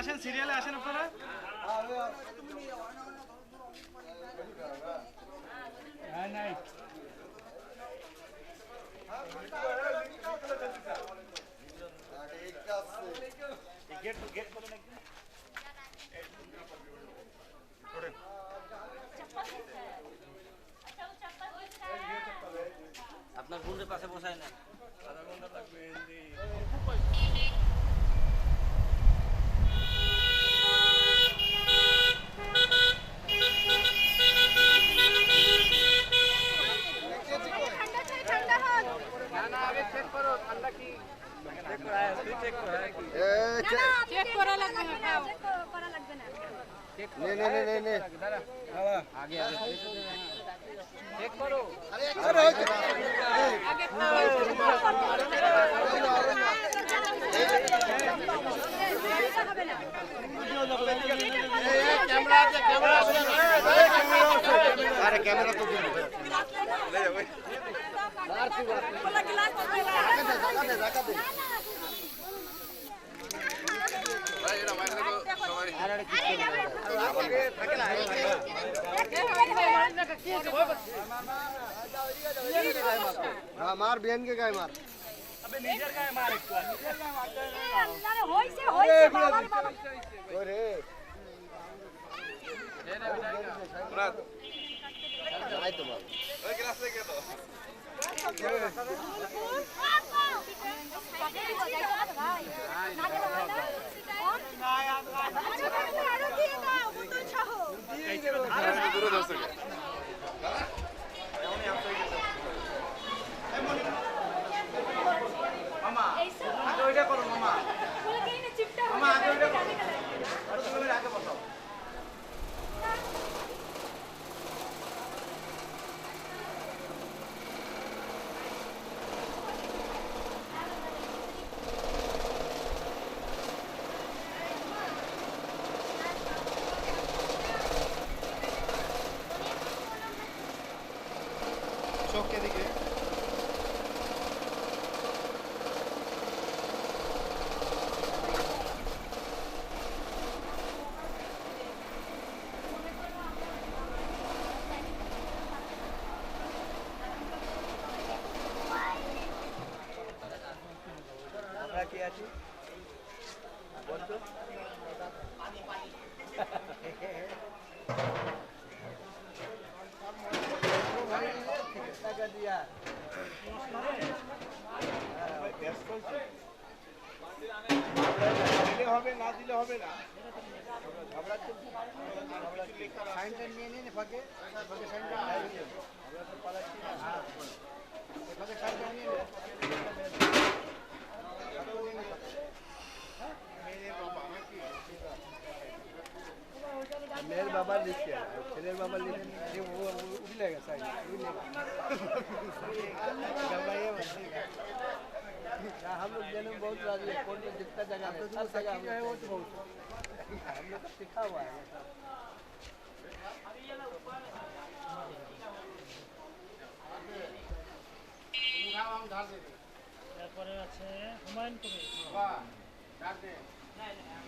আসেন আসেন আসেন সিরিয়ালে আসেন আপনারা আপনার বোনের পাশে বসায় না আমার বেনকে গায় মার আবে নিজের গায় মার একটু নিজের গায় মার আরে হইছে হইছে বাবার বাবা ওরে আই তো বাবা ওই ক্লাসে গে তো আরে দূরে দর্শক statute? मेरे बाबा लिख के आया ছেলের বাবা লিখে যে ও উঠলে গেছে সাইড उठले घबराइए मत ना हम लोग देने में बहुत राजी है कोर्ट में जितना जगह है सब जगह हम है वो तो बहुत हम लोग का सीखा हुआ है सब তারপরে আছে হুমায়ুন কবির এক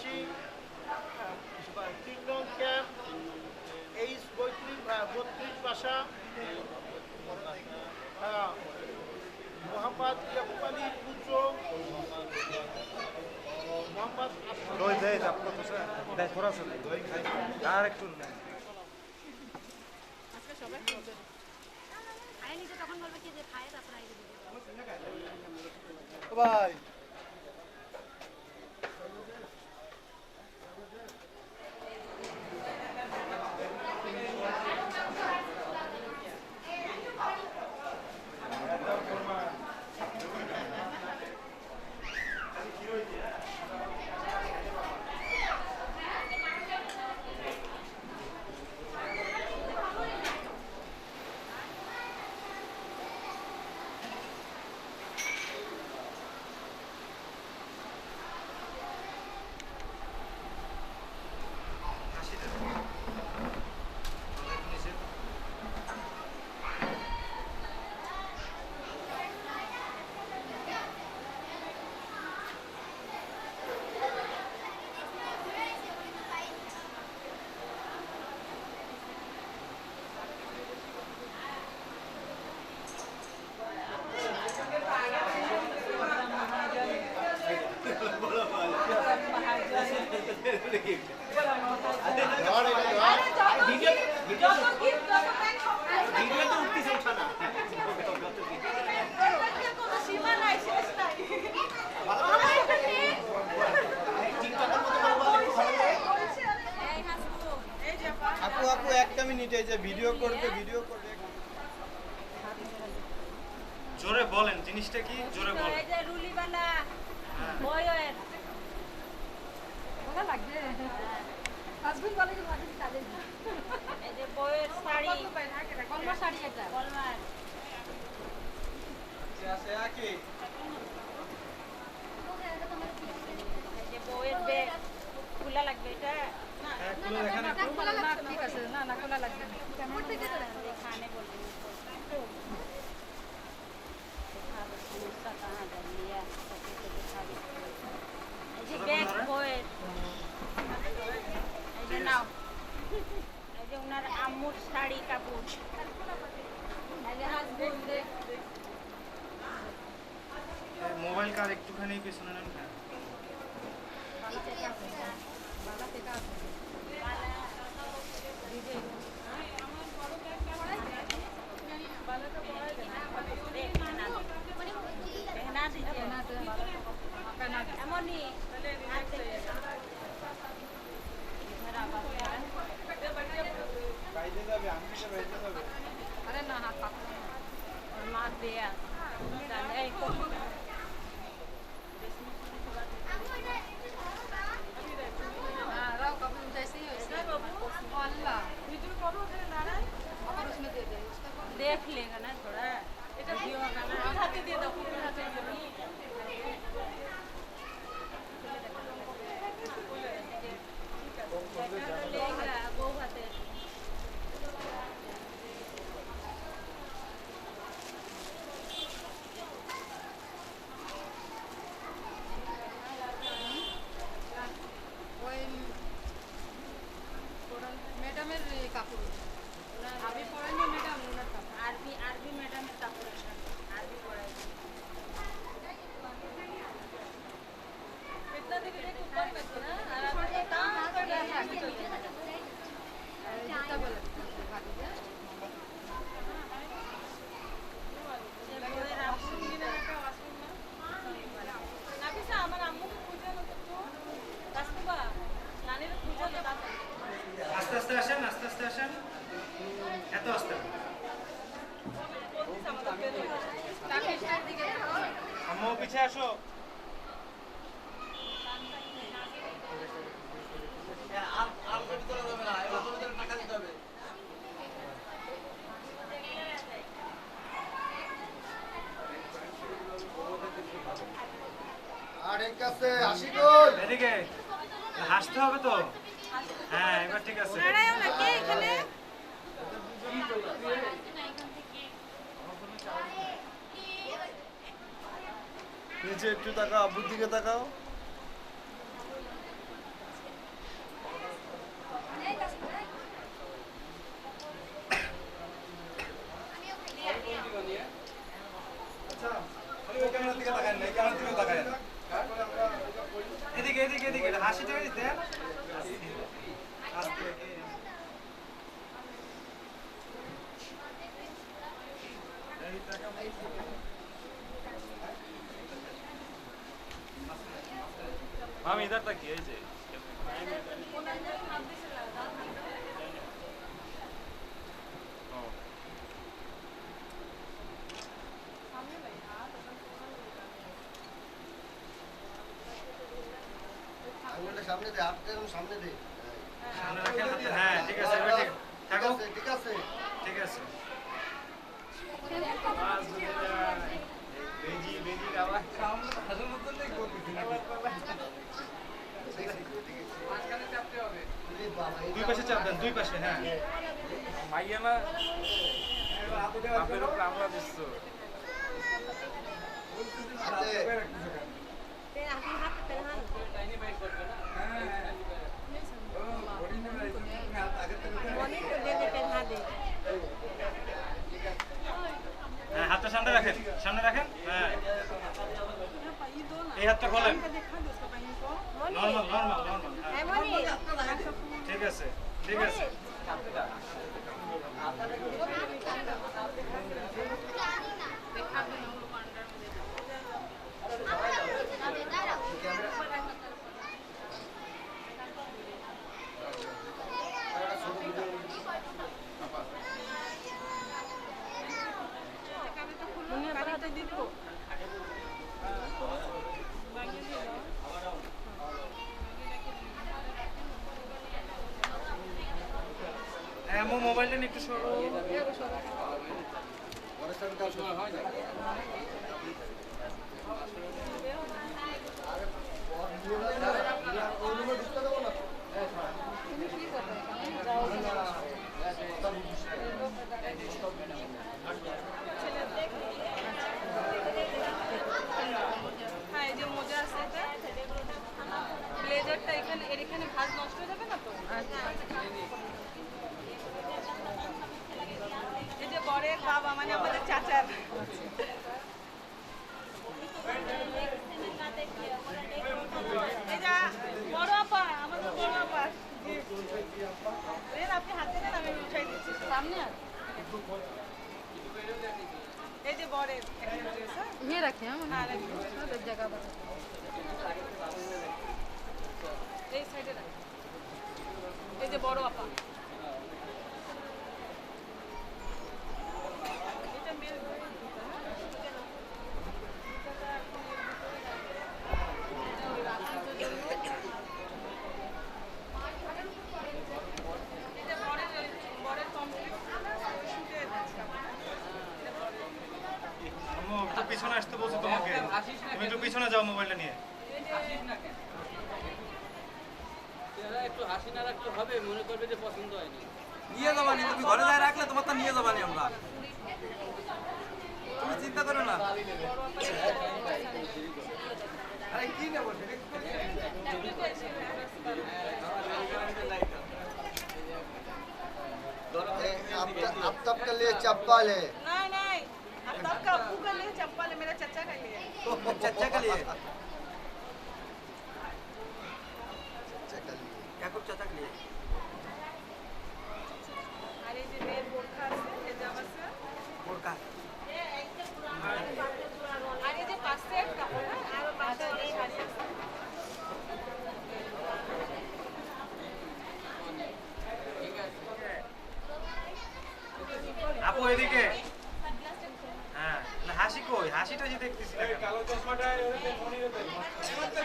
উনআশি তিন নং ক্যাম্প এইচ বত্রিশ বত্রিশ বাসা মোহাম্মদ ইয়াকুব আলীর পুত্র মোহাম্মদ আর একটু সবাই হাজবেন্ড বলে যে ভাগিন কাজে এই যে বইয়ের শাড়ি কলমা শাড়ি এটা কলমা আছে আছে আকি যে বইয়ের ব্যাগ খোলা লাগবে এটা না না খোলা না ঠিক আছে না না খোলা লাগবে করতে কি করে খানে বলবে कहाँ कर लिया बैग बॉय যে নাও এই যে ওনার আম্মুর শাড়ি কাপড় মোবাইল কার একটুখানি পেছনে নেন না এমনই అరే నా నాకు Gracias. এদিকে হাসতে হবে তো? হ্যাঁ এবার ঠিক আছে। নিচে একটু তাকাও আব্বুর দিকে তাকাও। আমি ইধার তাকি এই যে আঙুলটা সামনে দে হাতটা এরকম সামনে দে সামনে রাখেন হাতে হ্যাঁ ঠিক আছে এবার ঠিক ঠিক থাকো আছে ঠিক আছে ঠিক আছে দুই পাশে চাপ দেন দুই পাশে হ্যাঁ। মাইয়া না উপরে আমরা দিচ্ছ। হাতটা সামনে রাখেন সামনে রাখেন। এই হাতটা খোলেন। নর্মাল নর্মাল নর্মাল হ্যাঁ। ঠিক আছে ঠিক আছে হ্যাঁ আমার মোবাইলটা নিয়ে একটু সরো। এই সাইডে রাখ এই যে বড় আপা। अब तब के लिए चप्पल है। नहीं नहीं। अब तब का अबू के लिए चप्पल है मेरा चचा के लिए। चचा के लिए? चचा के लिए। क्या कुछ चचा के लिए। अरे जी मेरे बोरखा से हैदराबाद से। बोरखा এদিকে হ্যাঁ হাসি কই হাসিটা যে দেখতেছি না কালো চশমাটা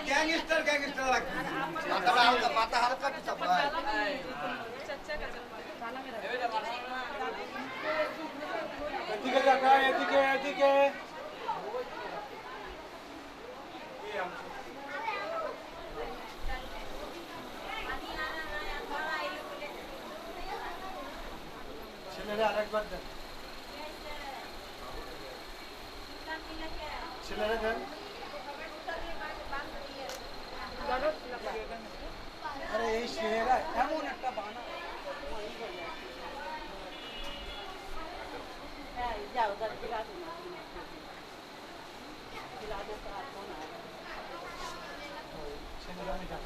গ্যাংস্টার গ্যাংস্টার লাগতেছে মাথা হালকা মাথা হালকা তো চাপা চাচা কাজ এদিকে দেখা এদিকে এদিকে ছেলেরা আরেকবার দেখ अरे यही शेरा है वो नट्टा बाना जाओ उधर गिरा दो गिरा दो तो आप कौन आएगा चलिए मैं जाऊँ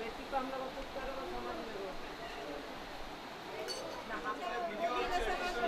बेटी को हम लोग कुछ करो समझ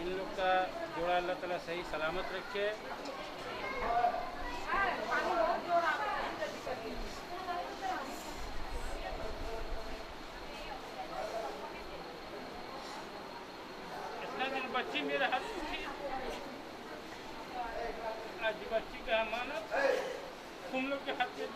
इन लोग का जोड़ा अल्लाह ताला सही सलामत रखे इतना दिन बच्ची मेरे हाथ में थी आज बच्ची का तुम लोग के हाथ में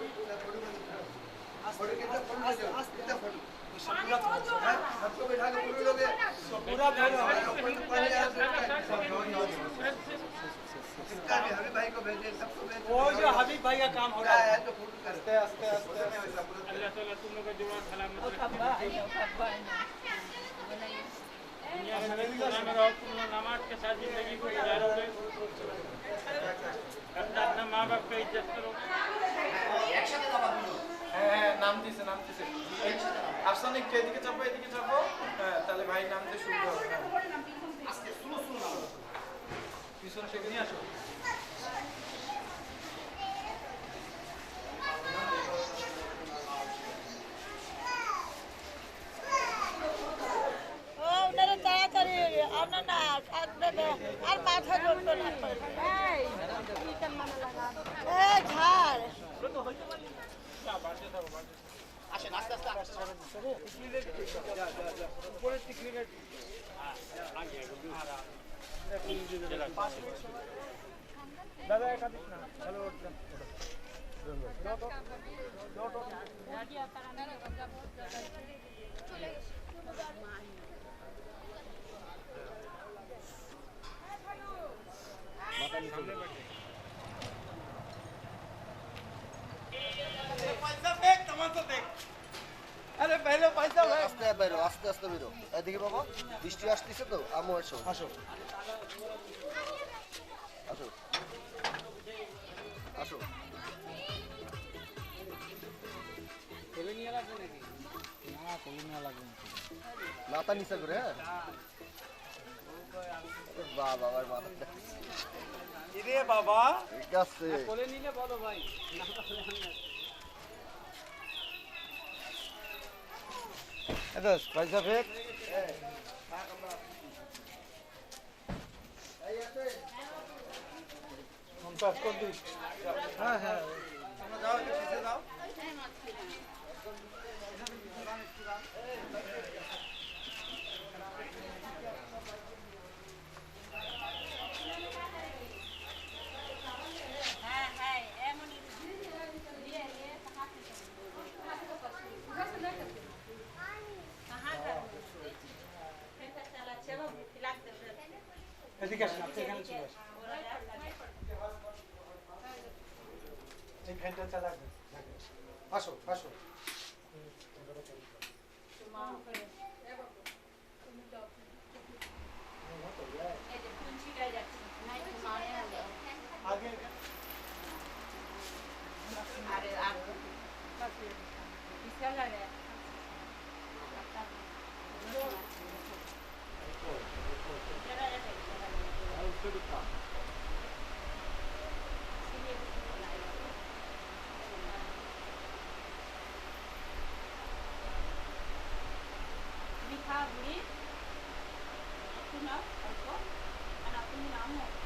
वो जो हबीब भाई का काम हो रहा है तो फूल करते आस्ते आस्ते अल्लाह ताला तुम लोग का जुड़ा सलाम नमाज के साथ जिंदगी को गुजारो अपना अपना माँ बाप का इज्जत करो नाम जी से नाम जी से আফসান একটু এদিকে চাপো এদিকে চাপো। হ্যাঁ তাহলে ভাই নাম দিয়ে শুরু করো হ্যাঁ। পিছন থেকে নিয়ে আসো। ও ওনারা তাড়াতাড়ি আপনার না আর মাথা ধরতো না। এই দাদা একাধিক না ভালো ওঠা আরে পহলে পয়সা ভাই আস্তে বেরো আস্তে বেরো এদিকে বাবা বৃষ্টি আসতেছে তো আমু এসো আসো। আসো। আসো। কোলে নিয়ে মাথা নিচে করে হ্যাঁ? বা বাবার মাথা বাবা? ঠিক আছে। কোলে নিলে বলো ভাই। এটা পয়সা ফেক কন্টাক্ট কর দিই। হ্যাঁ হ্যাঁ। যাও পিছিয়ে যাও এদিকে আসেন, আপনি এখানে চলে আসেন এই ফ্যানটা চালাবে আসো আসো আগে আরে আগে Gracias. We have meat, tuna also, and a tuna.